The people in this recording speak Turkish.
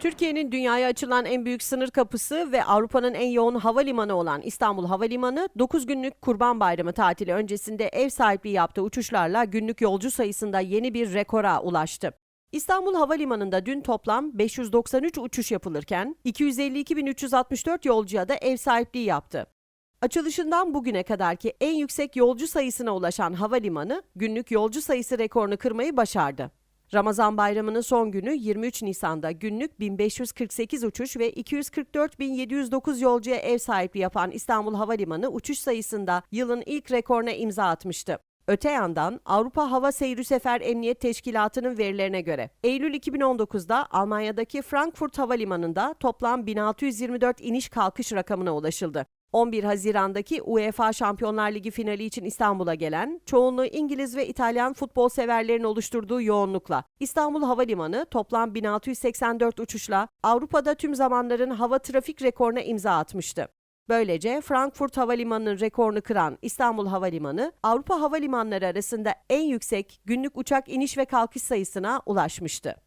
Türkiye'nin dünyaya açılan en büyük sınır kapısı ve Avrupa'nın en yoğun havalimanı olan İstanbul Havalimanı 9 günlük Kurban Bayramı tatili öncesinde ev sahipliği yaptığı uçuşlarla günlük yolcu sayısında yeni bir rekora ulaştı. İstanbul Havalimanı'nda dün toplam 593 uçuş yapılırken 252.364 yolcuya da ev sahipliği yaptı. Açılışından bugüne kadarki en yüksek yolcu sayısına ulaşan havalimanı günlük yolcu sayısı rekorunu kırmayı başardı. Ramazan bayramının son günü 23 Nisan'da günlük 1548 uçuş ve 244.709 yolcuya ev sahipliği yapan İstanbul Havalimanı uçuş sayısında yılın ilk rekoruna imza atmıştı. Öte yandan Avrupa Hava Seyri Sefer Emniyet Teşkilatı'nın verilerine göre Eylül 2019'da Almanya'daki Frankfurt Havalimanı'nda toplam 1624 iniş kalkış rakamına ulaşıldı. 11 Haziran'daki UEFA Şampiyonlar Ligi finali için İstanbul'a gelen, çoğunluğu İngiliz ve İtalyan futbol severlerin oluşturduğu yoğunlukla İstanbul Havalimanı toplam 1684 uçuşla Avrupa'da tüm zamanların hava trafik rekoruna imza atmıştı. Böylece Frankfurt Havalimanı'nın rekorunu kıran İstanbul Havalimanı, Avrupa havalimanları arasında en yüksek günlük uçak iniş ve kalkış sayısına ulaşmıştı.